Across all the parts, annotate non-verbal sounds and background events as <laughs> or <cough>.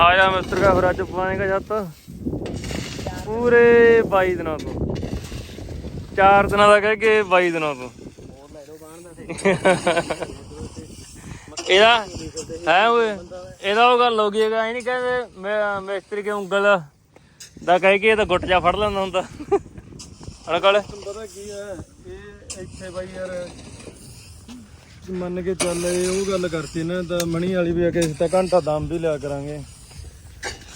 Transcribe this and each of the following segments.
ਆ ਜਾ ਮਿਸਤਰ ਕਾ ਫਿਰ ਅੱਜ ਪਾਏਗਾ ਛੱਤ ਪੂਰੇ 22 ਦਿਨਾਂ ਤੋਂ। ਚਾਰ ਦਿਨਾਂ ਦਾ ਕਹਿ ਕੇ 22 ਦਿਨਾਂ ਤੋਂ। ਇਹਦਾ ਹੈ ਓਏ, ਇਹਦਾ ਉਹ ਗੱਲ ਹੋ ਗਈ ਹੈਗਾ, ਇਹ ਨਹੀਂ ਕਹਿੰਦੇ ਮੈਂ ਮਿਸਤਰੀ ਕੇ ਉਂਗਲ ਦਾ ਕਹਿ ਕੇ ਇਹ ਤਾਂ ਗੁੱਟ ਜਾ ਫੜ ਲੈਂਦਾ ਹੁੰਦਾ। ਅਣਕਲ ਪਤਾ ਕੀ ਹੈ, ਇਹ ਇੱਥੇ ਬਾਈ ਯਾਰ ਮੰਨ ਕੇ ਚੱਲ ਇਹ ਉਹ ਗੱਲ ਕਰਤੀ ਨਾ, ਤਾਂ ਮਣੀ ਵਾਲੀ ਵੀ ਆ ਕੇ ਅਸੀਂ ਤਾਂ ਘੰਟਾ ਦਮ ਵੀ ਲਿਆ ਕਰਾਂਗੇ।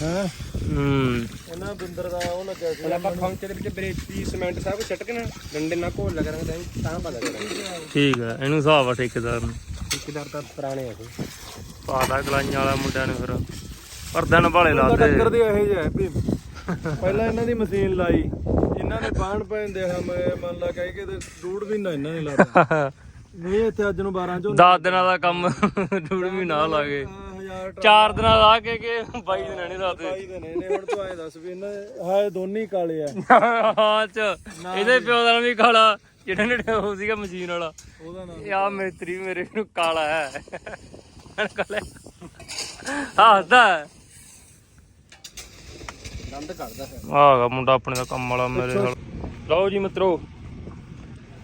ਹੈਂ। ਹੂੰ ਇਹਨਾਂ ਬਿੰਦਰ ਦਾ ਉਹ ਲੱਗਿਆ ਸੀ। ਆਪਾਂ ਖੌਂਚੇ ਦੇ ਵਿੱਚ ਬਰੇਤੀ ਸੀਮੈਂਟ ਸਭ ਕੁਝ ਛੱਟ ਕੇ ਨਾ ਡੰਡੇ ਨਾਲ ਘੋਲ ਲਗਾ ਕਰਾਂਗੇ ਤਾਂ ਤਾਂ ਪਤਾ ਕਰਾਂਗੇ ਠੀਕ ਹੈ ਇਹਨੂੰ ਹਿਸਾਬ ਆ ਠੇਕੇਦਾਰ ਨੂੰ। ਠੇਕੇਦਾਰ ਤਾਂ ਪੁਰਾਣੇ ਆ ਇਹ ਪਾਦਾ ਗਲਾਈਆਂ ਵਾਲਾ ਮੁੰਡਿਆਂ ਨੂੰ ਫਿਰ। ਪਰ ਦਿਨ ਭਾਲੇ ਉਹਦਾ ਲਾਤੇ ਟੱਕਰ ਦੇ ਇਹੋ ਜਿਹਾ ਹੈ ਵੀ ਪਹਿਲਾਂ ਇਹਨਾਂ ਦੀ ਮਸ਼ੀਨ ਲਾਈ। ਇਹਨਾਂ ਨੇ ਬਾਣ ਪੈਂਦੇ ਹਾਂ ਮੈਂ ਮੰਨ ਲਾ ਕਹਿ ਕੇ ਤੇ ਡੂੜ ਵੀ ਨਾ ਇਹਨਾਂ ਨੇ ਲਾਤਾ ਨਹੀਂ ਇੱਥੇ ਅੱਜ ਨੂੰ 12 ਚੋਂ 10 ਦਿਨਾਂ ਦਾ ਕੰਮ ਡੂੜ ਵੀ ਨਾ ਲਾਗੇ। ਚਾਰ ਦਿਨਾਂ ਦਾ ਕੇ ਕੇ 22 ਦਿਨ ਨਹੀਂ ਲਾਤੇ ਟਰਾਈ ਦੇ ਨੇ ਨੇ ਹੁਣ ਤੂੰ ਐਂ ਦੱਸ ਵੀ ਇਹਨਾਂ ਹਾਏ ਦੋਨੇ ਹੀ ਕਾਲੇ ਆ। ਹਾਂ ਚ ਇਹਦੇ ਪਿਓ ਦਾ ਨਾਮ ਵੀ ਕਾਲਾ ਜਿਹੜਾ ਨੇੜੇ ਉਹ ਸੀਗਾ ਮਸ਼ੀਨ ਵਾਲਾ। ਉਹਦਾ ਨਾਮ ਯਾ ਮੇਤਰੀ ਮੇਰੇ ਨੂੰ ਕਾਲਾ ਹੈ। ਕਾਲਾ। ਹੱਸਦਾ ਦੰਦ ਕੱਢਦਾ ਫਿਰ। ਆਗਾ ਮੁੰਡਾ ਆਪਣੇ ਦਾ ਕੰਮ ਵਾਲਾ ਮੇਰੇ ਨਾਲ। ਲਓ ਜੀ ਮਿੱਤਰੋ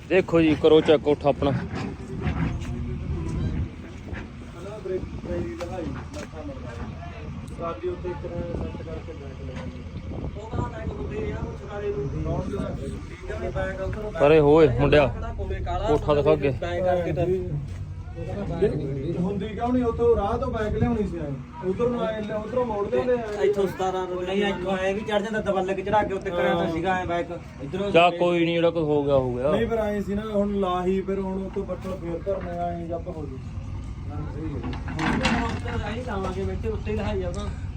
ਦੇਖੋ ਜੀ ਕਰੋ ਚੈੱਕ ਕੋਠਾ ਆਪਣਾ। ਸਾਡੀ ਉੱਤੇ ਇੱਕ ਸੈੱਟ ਕਰਕੇ ਬੈਠ ਲਵਾਂਗੇ ਪਰੇ ਹੋਏ ਮੁੰਡਿਆ। ਕੋਠਾ ਦਿਖਾ ਅੱਗੇ। ਹੁੰਦੀ ਕਿਉਂ ਨਹੀਂ? ਉਥੋਂ ਰਾਹ ਤੋਂ ਬੈਕ ਲਿਆਉਣੀ ਸੀ ਉਧਰ ਨੂੰ ਆਏ ਉਧਰੋਂ ਮੋੜ ਲਿਆਉਂਦੇ ਆ। ਇੱਥੋਂ 17 ਨਹੀਂ ਇੱਥੋਂ ਆਏ ਵੀ ਚੜ ਜਾਂਦਾ ਦਬਲ ਕੇ ਚੜਾ ਕੇ ਉੱਤੇ ਕਰਿਆ ਤਾਂ ਸੀਗਾ ਐ ਬੈਕ ਇਧਰੋਂ ਚਾ ਕੋਈ ਨਹੀਂ ਜਿਹੜਾ ਕੁਝ ਹੋ ਗਿਆ ਹੋ ਗਿਆ। ਨਹੀਂ ਫਿਰ ਆਏ ਸੀ ਨਾ ਹੁਣ ਲਾਹੀ ਫਿਰ ਹੁਣ ਉਤੋਂ ਬੱਟਲ ਫੇਰ ਕਰਨੇ ਆਏ ਜੱਪ ਹੋ ਜੂ।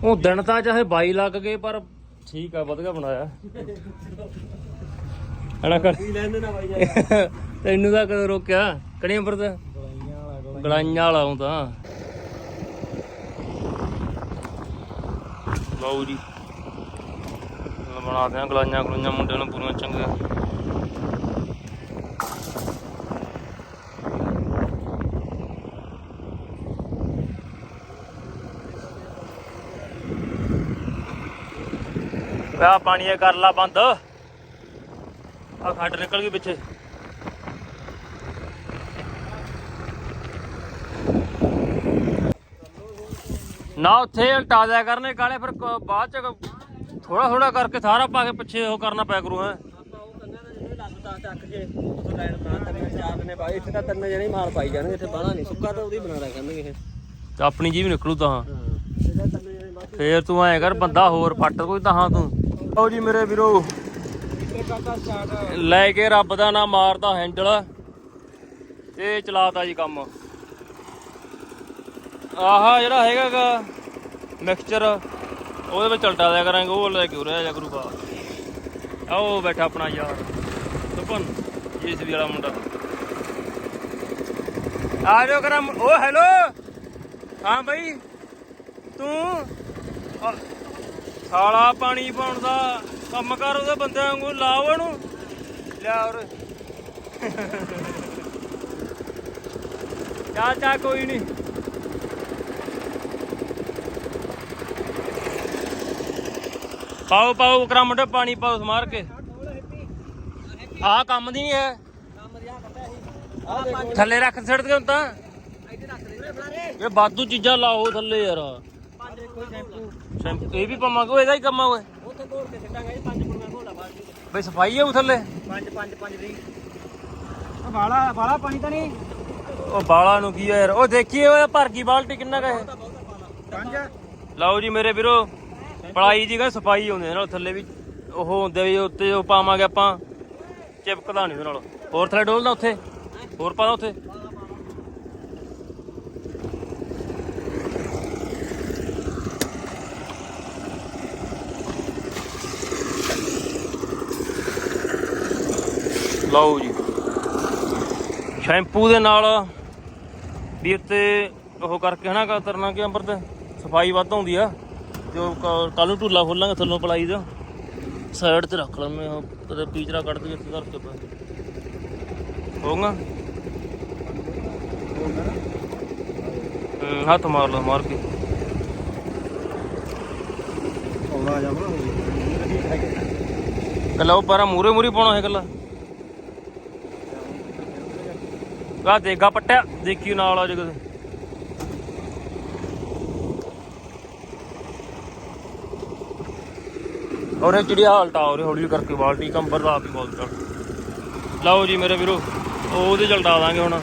ਉਹ ਦਿਨ ਤਾਂ ਚਾਹੇ 22 ਲੱਗ ਗਏ, ਪਰ ਠੀਕ ਆ, ਵਧੀਆ ਬਣਾਇਆ। ਹਣਾ ਕਰ। ਤੈਨੂੰ ਤਾਂ ਕਦੋਂ ਰੋਕਿਆ? ਕਣੀਆਂ ਅੰਬਰ ਤੇ ਗਲਾਈਆਂ ਵਾਲਾ ਹੂੰ ਲਓ ਜੀ। ਬਣਾ ਦਿਆਂ ਗਲਾਈਆਂ ਗਲੂਈਆਂ ਮੁੰਡੇ ਨੂੰ ਪੂਰੀਆਂ ਚੰਗੀਆਂ। ਆ ਪਾਣੀ ਇਹ ਕਰ ਲਾ ਬੰਦ। ਆ ਖੱਡ ਨਿਕਲ ਗਈ ਪਿੱਛੇ। ਨਾ ਉੱਥੇ ਉਲਟਾ ਦਿਆ ਕਰਨੇ ਕਾਲੇ ਫਿਰ ਬਾਅਦ ਚ ਥੋੜਾ ਥੋੜਾ ਕਰਕੇ ਸਾਰਾ ਪਾ ਕੇ ਪਿੱਛੇ ਉਹ ਕਰਨਾ ਪਿਆ ਕਰੂ ਹੈ। ਆਪਣੀ ਜੀ ਵੀ ਨਿਕਲੂ ਤਾਂ। ਫੇਰ ਤੂੰ ਐ ਕਰ ਬੰਦਾ ਹੋਰ ਪੱਟ ਕੋਈ ਤਾਂ ਤੂੰ। ਆਓ ਜੀ ਮੇਰੇ ਵੀਰੋ। ਲੈ ਕੇ ਰੱਬ ਦਾ ਨਾਮ ਮਾਰਦਾ ਹੈਂਡਲ ਤੇ ਚਲਾਤਾ ਜੀ ਕੰਮ। ਆਹਾ ਜਿਹੜਾ ਹੈਗਾਗਾ ਮਿਕਸਚਰ ਉਹਦੇ ਵਿੱਚ ਚਲਟਾ ਦਿਆ ਕਰਾਂਗੇ, ਉਹ ਲੈ ਕੇ ਉਰਿਆ ਜਾ ਕਰੂਗਾ ਆਓ ਬੈਠਾ ਆਪਣਾ ਯਾਰ ਸੁਪਨ ਜੀਸੀਬੀ ਵਾਲਾ ਮੁੰਡਾ। ਆ ਜਾਓ ਕਰਾਂ, ਓ ਹੈਲੋ। ਹਾਂ ਬਈ, ਤੂੰ ਸਾਲਾ ਪਾਣੀ ਪਾਉਣ ਦਾ ਕੰਮ ਕਰ ਉਹਦੇ ਬੰਦਿਆਂ ਵਾਂਗੂ ਲਾਓ ਇਹਨੂੰ। ਲਿਆ ਔਰ ਚੱਲ ਚਾ ਕੋਈ ਨਹੀਂ ਪਾਓ ਪਾਓ ਕਰਾ ਮੁੰਡੇ ਪਾਣੀ ਪਾਓ ਸਮਾਰ ਕੇ। ਆਹ ਕੰਮ ਦੀ ਨਹੀਂ ਹੈ। ਥੱਲੇ ਰੱਖ ਛੱਡ ਕੇ ਹੁਣ ਤਾਂ। ਦੇ ਇਹ ਬਾਦੂ ਚੀਜ਼ਾਂ ਲਾਓ ਥੱਲੇ ਯਾਰ। ਸ਼ੈਂਪੂ ਇਹ ਵੀ ਪਾਵਾਂਗੇ ਉਹ ਇਹਦਾ ਹੀ ਕੰਮ ਆ ਓਏ। ਉੱਥੇ ਘੋਲ ਕੇ ਸਿੱਟਾਂਗੇ ਪੰਜ ਪੁੜੀਆਂ ਘੋਲਾ ਬਾਅਦ ਵਿੱਚ ਬਈ ਸਫ਼ਾਈ ਹੈ ਉਹ ਥੱਲੇ? ਪੰਜ ਪੰਜ ਪੰਜ ਦੀ ਵਾਲਾ ਵਾਲਾ ਪਾਣੀ ਤਾਂ ਨਹੀਂ? ਉਹ ਬਾਲਾ ਨੂੰ ਕੀ ਆ ਯਾਰ ਉਹ ਦੇਖੀਏ ਉਹ ਭਰ ਗਈ ਬਾਲਟੀ ਕਿੰਨਾ ਕਾ ਹੈ। ਪੰਜ? ਲਓ ਜੀ ਮੇਰੇ ਵੀਰੋ ਪੜਾਈ ਦੀ ਗਾ ਸਫ਼ਾਈ ਹੁੰਦੇ ਨਾਲ ਥੱਲੇ ਵੀ ਉਹ ਹੁੰਦੇ ਵੀ ਉੱਤੇ ਉਹ ਪਾਵਾਂਗੇ ਆਪਾਂ। ਚਿਪਕਦਾ ਨਹੀਂ ਉਹਦੇ ਨਾਲ। ਹੋਰ ਥੱਲੇ ਡੋਲਦਾ ਉੱਥੇ? ਹੋਰ ਪਾਦਾ ਉੱਥੇ। ਲਓ ਜੀ। ਸ਼ੈਂਪੂ ਦੇ ਨਾਲ ਵੀ ਉੱਤੇ ਉਹ ਕਰਕੇ ਹਨਾ ਕਾ ਤਰਨਾ ਕਿ ਅੰਬਰ ਤੇ ਸਫ਼ਾਈ ਵੱਧ ਆਉਂਦੀ ਆ। ਜੋ ਕੱਲ ਨੂੰ ਢੂਲਾ ਖੋਲਾਂਗੇ ਥੱਲੋਂ ਪਲਾਈ ਦਾ। ਸਾਈਡ ਤੇ ਰੱਖ ਆ ਕਦੇ ਪੀਚਰਾ ਕੱਢ ਕੇ ਇੱਥੇ ਧਰ ਕੇ ਪਾ ਹੋਊਗਾ? ਹੂੰ ਹੱਥ ਮਾਰ ਲਓ ਮਾਰ ਕੇ। ਚੌੜਾ ਜਾ ਬਣਾ ਕੱਲਾ ਉਹ ਪਰਾਂ ਮੂਰੇ ਮੂਰੇ ਪਾਉਣਾ ਹੈ ਕੱਲਾ ਆ ਦੇਗਾ ਪੱਟਿਆ ਦੇਖੀ ਨਾਲ ਆ ਜੇ ਔਰ ਇਹ ਚਿੜੀਆ ਹਾਲਟਾ ਹੋ ਰਹੀ ਹੌਲੀ ਕਰਕੇ ਬਾਲਟੀ, ਕੰਬਰ ਦਾ ਆਪ ਹੀ ਬੋਲ ਚੜ ਲਓ ਜੀ ਮੇਰੇ ਵੀਰੋ ਉਹ ਉਹਦੇ ਚਲਟਾ ਦਾਂਗੇ ਹੁਣ।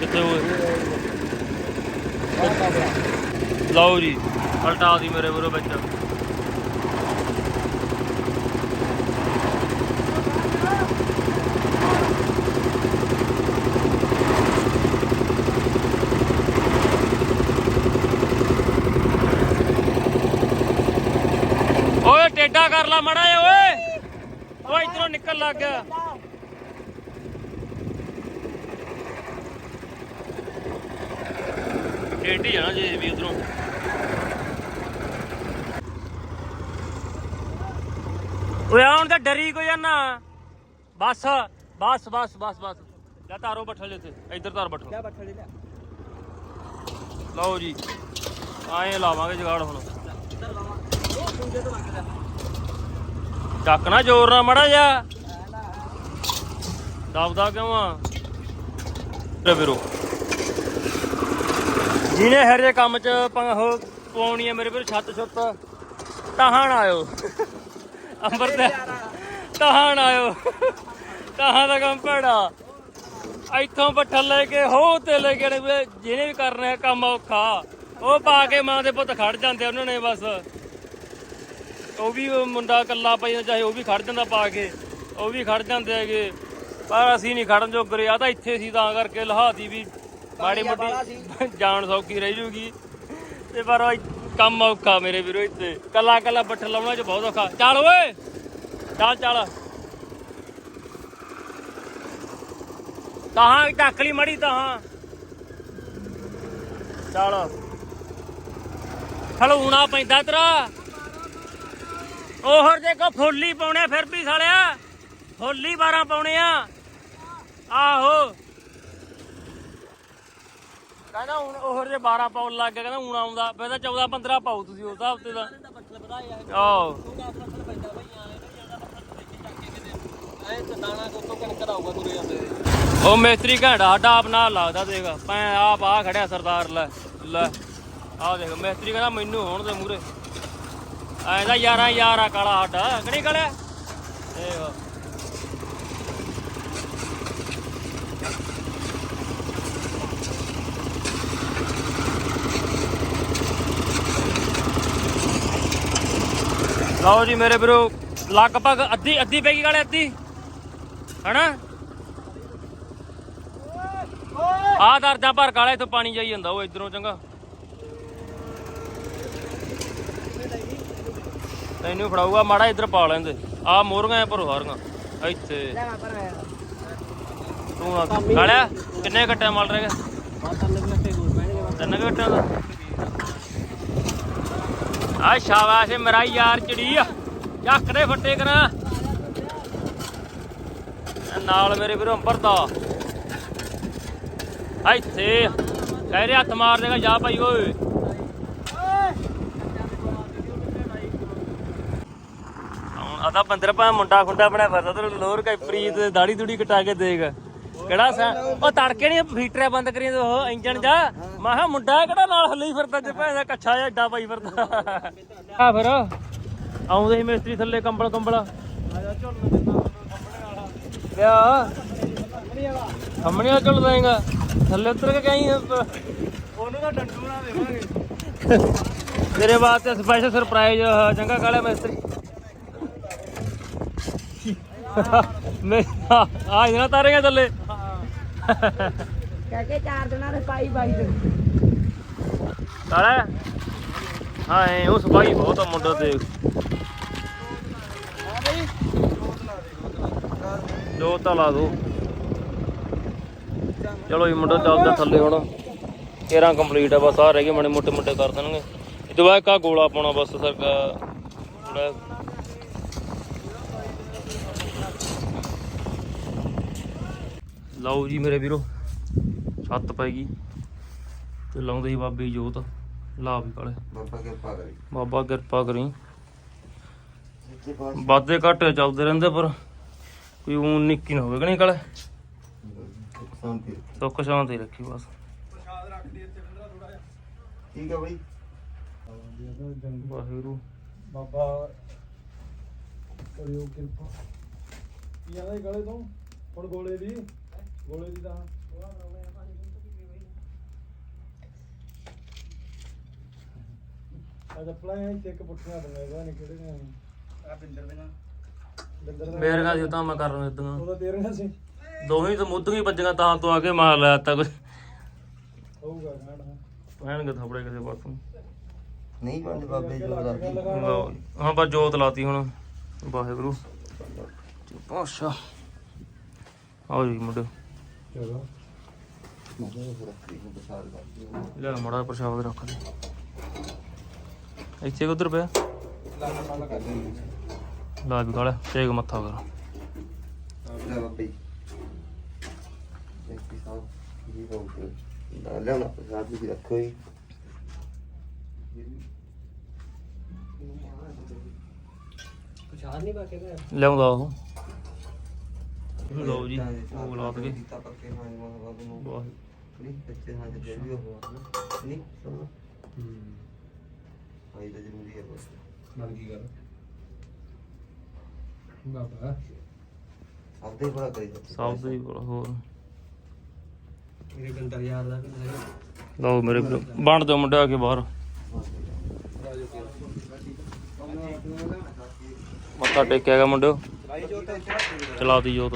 ਕਿੱਥੇ ਹੋਏ ਲਓ ਜੀ ਹਲਟਾ ਦੀ ਮੇਰੇ ਵੀਰੋ ਵਿੱਚ। ਟੇਡਾ ਕਰ ਲਾ ਮੜਾ ਓਏ। ਓਏ ਇਧਰੋਂ ਨਿਕਲ ਲੱਗ ਗਿਆ। ਟੇਢੀ ਆ ਨਾ ਜੇ ਵੀ ਉਧਰੋਂ। ਓਏ ਆਉਣ ਤਾਂ ਡਰੀ ਕੋ ਜਾਨਾ ਬਸ ਬਸ ਬਸ ਬਸ ਬਸ। ਲੈ ਤਾਰੋ ਬੱਠਲ ਜੇ ਤੇ ਇੱਧਰ ਤਾਰ ਬੱਠਲ। ਕਿਆ ਬੱਠਲ ਲਿਆ ਲਓ ਜੀ। ਆਏ ਲਾਵਾਂਗੇ ਜਗਾੜ ਹੁਣ। ਉਹ ਦੂਜੇ ਤੋਂ ਲੱਗ ਰਿਹਾ ਚੱਕ ਨਾ ਜ਼ੋਰ ਨਾਲ ਮੜਾ ਜਾ ਦਬਦਾ ਕਿਉਂ ਆ? ਤੇ ਵੀਰੋ। ਜਿਹਨੇ ਹਰ ਜੇ ਕੰਮ ਚ ਪ- ਪਾਉਣੀ ਆ ਮੇਰੇ ਵੀਰ, ਛੱਤ ਛੁੱਤ ਤਹਾਣ ਆਇਓ। ਅੰਬਰ ਤੇ ਤਹਾਣ ਆਇਓ। ਤਾਹਾਂ ਦਾ ਕੰਮ ਭੜਾ। ਇੱਥੋਂ ਬੱਠਲ ਲੈ ਕੇ, ਹੋ ਤੇ ਲੈ ਕੇ ਜਿਹਨੇ ਵੀ ਕਰਨਾ ਕੰਮ ਔਖਾ। ਉਹ ਪਾ ਕੇ ਮਾਂ ਦੇ ਪੁੱਤ ਖੜ ਜਾਂਦੇ ਉਹਨਾਂ ਨੇ ਬਸ। ਉਹ ਵੀ ਮੁੰਡਾ ਇਕੱਲਾ ਪਈ ਚਾਹੇ ਉਹ ਵੀ ਖੜ ਜਾਂਦਾ ਪਾ ਕੇ ਉਹ ਵੀ ਖੜ ਜਾਂਦੇ ਹੈਗੇ। ਪਰ ਅਸੀਂ ਨਹੀਂ ਖੜਨ ਜੋਗਰੇ ਆ ਤਾਂ ਇੱਥੇ ਸੀ ਤਾਂ ਕਰਕੇ ਲਹਾਤੀ ਵੀ ਮਾੜੀ ਮੋਟੀ <laughs> ਜਾਨ ਸੌਖੀ ਰਹਿ ਜੂਗੀ। ਤੇ ਪਰ ਕੰਮ ਔਖਾ ਮੇਰੇ ਵੀਰੋ ਇੱਥੇ। ਕੱਲਾ ਕੱਲਾ ਬੱਠਲ ਲਾਉਣਾ ਚ ਬਹੁਤ ਔਖਾ। ਚੱਲ ਓਏ! ਚੱਲ ਚੱਲ। ਤਾਹਾਂ ਢੱਕ ਲਈ ਮੜੀ ਤਾਹਾਂ ਚੱਲ। ਖਲੂਣਾ ਪੈਂਦਾ ਤੇਰਾ। ਉਹਰ ਕੋ ਫੁੱਲੀ ਪਾਉਣੇ ਫਿਰ ਵੀ ਸਾਲਿਆ। ਫੁੱਲੀ 12 ਪਾਉਣੇ ਆ। ਆਹੋ। ਕਹਿੰਦਾ ਹੁਣ ਉਹਰ ਜੇ 12 ਪਾਉਣ ਲੱਗ ਗਿਆ ਕਹਿੰਦਾ ਹੁਣ ਆਉਂਦਾ। ਫਿਰ ਤਾਂ 14 15 ਪਾਉ ਤੁਸੀਂ ਉਸ ਹਿਸਾਬ ਤੇ ਤਾਂ। ਇਹਦਾ ਬੱਠਲ ਵਧਾਇਆ ਆਹੋ। ਉਹ ਦਾ ਦੇਖੀ ਦਾ ਉਹ ਮਿਸਤਰੀ ਘੈਂਟਾ ਸਾਡਾ ਆਪ ਨਾਲ ਲੱਗਦਾ ਦੇਖ। ਭੈਂ ਆਪ ਆ ਖੜਿਆ ਸਰਦਾਰ ਲੈ ਲੈ। ਆ ਦੇਖ ਮਿਸਤਰੀ ਕਹਿੰਦਾ ਮੈਨੂੰ ਹੋਣ ਦੇ ਮੂਰੇ ਐਂਦਾ ਯਾਰਾਂ ਯਾਰ ਕਾਲਾ ਸਾਡਾ ਕਿਹੜੀ ਕਾਲਿਆ ਦੇਖ ਲਓ ਜੀ ਮੇਰੇ ਵੀਰੋ, ਲਗਭਗ ਅੱਧੀ ਅੱਧੀ ਪੈ ਗਈ ਕਾਲੇ, ਅੱਧੀ। ਹਨਾ? ਆ ਦਰਜਾ ਭਰ ਕਾਲੇ, ਇੱਥੋਂ ਪਾਣੀ ਜਾਈ ਜਾਂਦਾ ਉਹ ਇਧਰੋਂ ਚੰਗਾ। ਤੈਨੂੰ ਫੜਾਊਗਾ ਮਾੜਾ ਇੱਧਰ ਪਾ ਲੈਂਦੇ। ਆ ਮੋਰੀਆਂ ਐ ਭਰੋ ਹਾਰੀਆਂ ਇੱਥੇ। ਤੂੰ ਆ ਕਾਲਿਆ ਕਿੰਨੇ ਘੱਟੇ ਮਲ ਹੋਰ ਪੈਣਗੇ ਤਿੰਨ ਦਾ। ਆ ਸ਼ਾਬਾਸ਼ ਮੇਰਾ ਯਾਰ ਚਿੜੀ ਆ। ਚੱਕ ਦੇ ਫੱਟੇ ਕਰਾਂ। ਨਾਲ ਮੇਰੇ ਵੀਰੋ ਅੰਬਰ ਦਾ। ਇੱਥੇ। ਕਹਿ ਰਿਹਾ ਹੱਥ ਮਾਰ ਦੇਗਾ ਜਾ ਭਾਈ ਓਏ। ਆਦਾ ਬੰਦਰ ਪਾ ਮੁੰਡਾ ਖੁੰਡਾ ਬਣਿਆ ਫਿਰਦਾ ਤੇ ਲੋਰ ਕਾ ਪ੍ਰੀਤ ਦਾੜੀ ਦੂੜੀ ਕਟਾ ਕੇ ਦੇਖ। ਕਿਹੜਾ ਸਾ ਉਹ ਤੜਕੇ ਨਹੀਂ ਫੀਟਰੇ ਬੰਦ ਕਰੀ ਉਹ ਇੰਜਣ ਜਾ। ਮੈਂ ਕਿਹਾ ਮੁੰਡਾ ਕਿਹੜਾ ਨਾਲ ਹੱਲੀ ਫਿਰਦਾ ਜੇ ਭੈਣ ਦਾ ਕੱਛਾ ਜਿਹਾ ਏਡਾ ਪਾਈ ਫਿਰਦਾ। ਆ ਫਿਰ। ਆਉਂਦੇ ਸੀ ਮਿਸਤਰੀ ਥੱਲੇ ਕੰਬਲ ਕੰਬਲ। ਕਿਆ ਸਾਹਮਣੇ ਆ ਜਾਏਗਾ ਥੱਲੇ ਉਤਰ ਕੇ ਕਹੀਂ ਉਹਨੂੰ ਤਾਂ ਡੰਡੂ ਬਣਾ ਦੇਵਾਂਗੇ। ਤੇਰੇ ਵਾਸਤੇ ਸਪੈਸ਼ਲ ਸਰਪ੍ਰਾਈਜ਼ ਚੰਗਾ ਕਾਲਿਆ ਮਿਸਤਰੀ। ਮੈਂ ਆ ਇਹਨਾਂ ਤਾਰੇਗਾ ਥੱਲੇ। ਕਹਿ ਚਾਰ ਦਿਨਾਂ ਦੇ ਪਾਈ ਬਾਈ ਦੇ। ਕਾਲਾ ਹਾਂ ਐ ਉਹ ਸਫ਼ਾਈ ਬਹੁਤ ਆ ਮੁੰਡਾ ਤੇ। ਦੋ ਤਾਂ ਲਾ ਦੋ। ਚਲੋ ਜੀ ਮੁੰਡਾ ਚੱਲਦਾ ਥੱਲੇ ਹੁਣ। 13 ਕੰਪਲੀਟ ਆ ਬਸ ਆ ਰਹਿ ਗਏ ਮਣੇ ਮੋਟੇ ਮੋਟੇ ਕਰ ਦੇਣਗੇ। ਇਹ ਤੋਂ ਬਾਅਦ ਕਾ ਗੋਲਾ ਪਾਉਣਾ ਬਸ ਸਰਕਾ ਥੋੜਾ ਲਓ ਜੀ ਮੇਰੇ ਵੀਰੋ ਛੱਤ ਪੈ ਗਈ ਤੇ ਲਾਉਂਦੇ ਸੀ ਬਾਬੇ ਜੋਤ ਲਾ ਵੀ ਕਾਲੇ ਬਾਬਾ ਕਿਰਪਾ ਕਰੀ। ਬਾਬਾ ਕਿਰਪਾ ਕਰੀ। ਵਾਧੇ ਘਾਟੇ ਚੱਲਦੇ ਰਹਿੰਦੇ ਪਰ ਕੋਈ ਉਹ ਨਿੱਕੀ ਨਾ ਹੋਵੇ ਕਿ ਨਹੀਂ ਕਾਲੇ ਸ਼ਾਂਤੀ ਸੁੱਖ ਸ਼ਾਂਤੀ ਰੱਖੀ ਬਸ। ਠੀਕ ਆ ਬਾਈ। ਵਾਹਿਗੁਰੂ। ਬਾਬਾ ਕਰਿਓ ਕਿਰਪਾ। ਕੀ ਆਦਾ ਗਲੇ ਤੋਂ? ਹੁਣ ਗੋਲੇ ਦੀ। ਗੋਲੇ ਦੀ ਤਾਂ। ਆ ਚੱਪਲਾਂ ਇਹ ਤੇ ਇੱਕ ਪੁੱਠੀਆਂ ਬਣਾਏ ਪਤਾ ਨਹੀਂ ਕਿਹੜੇ ਨੇ। ਆ ਬਿੰਦਰ ਦੇ ਨਾਲ। ਬਿੰਦਰ ਦਾ ਮੇਰੇ ਨਾਲ ਤਾਂ ਮੈਂ ਕਰਨ ਦਿੱਤੀਆਂ ਉਹਦਾ ਤੇਰੀਆਂ ਸੀ? ਦੋਵੇਂ ਤਾਂ ਮੁੱਦਗੀ ਵੱਜੀਆਂ ਤਾਂ ਤੋਂ ਆ ਕੇ ਮਾਰ ਲਿਆ ਤਾ ਕੁਝ ਹੋਊਗਾ ਕਹਿਣਾ ਪੈਣਗੇ ਥਪੜੇ ਕਿਸੇ ਪਾਸੋਂ। ਨਹੀਂ ਮੰਨਦੇ ਬਾਬੇ ਜੋ ਦਾ ਲਓ ਜੀ। ਹਾਂ ਬਸ ਜੋਤ ਲਾਤੀ ਹੁਣ। ਵਾਹਿਗੁਰੂ। ਪਾਸ਼ਾ ਆਓ ਜੀ ਮੁੰਡੇ ਚਲੋ। ਲੈ ਮੜਾ ਪ੍ਰਸ਼ਾਦ ਰੱਖ ਦੇ। ਇੱਥੇ ਉਧਰ ਪਿਆ? ਲਾ ਵੀ ਕਾਲਾ ਟੇਕ ਮੱਥਾ ਕਰ। ਲੈ ਬਾਬੇ ਦੇਖੀ ਸਾਹਿਬ ਇਹ ਹੋ ਗਿਆ ਲਿਆਉਣਾ ਪ੍ਰਸਾਦ ਵੀ ਰੱਖੋ ਹੀ ਪਛਾਣ ਨਹੀਂ ਬਾਕੇ ਦਾ ਲਿਆਉਂਦਾ ਉਹ। ਲਓ ਜੀ ਉਹ ਲਾ ਦਗੇ ਤਾਂ ਪੱਕੇ ਹਾਂ ਜੀ ਬਾਬਾ ਨੂੰ। ਵਾਹਿਗੁਰੂ ਨਹੀਂ ਸੱਚੇ ਹਾਂ ਜੀ ਵੀ ਹੋ ਨਹੀਂ ਸੁਣ। ਆਈ ਤਾਂ ਜ਼ਰੂਰੀ ਹੈ ਬਸ ਬਣ ਗਈ ਗੱਲ? ਬਾਬਾ ਸਭ ਦੇ ਬੜਾ ਕਰੀ ਸੱਚੇ ਸਭ ਤੋਂ ਹੀ ਬੜਾ ਹੋਰ। ਮੇਰੇ ਗੰਦਰ ਯਾਰ ਦਾ ਵੀ ਹੈਗਾ। ਲਓ ਮੇਰੇ ਵੰਡ ਦਿਓ ਮੁੰਡੇ ਆ ਕੇ ਬਾਹਰ। ਮੱਥਾ ਟੇਕਿਆ ਗਿਆ ਚਲਾ ਦੀ ਜੋਤ।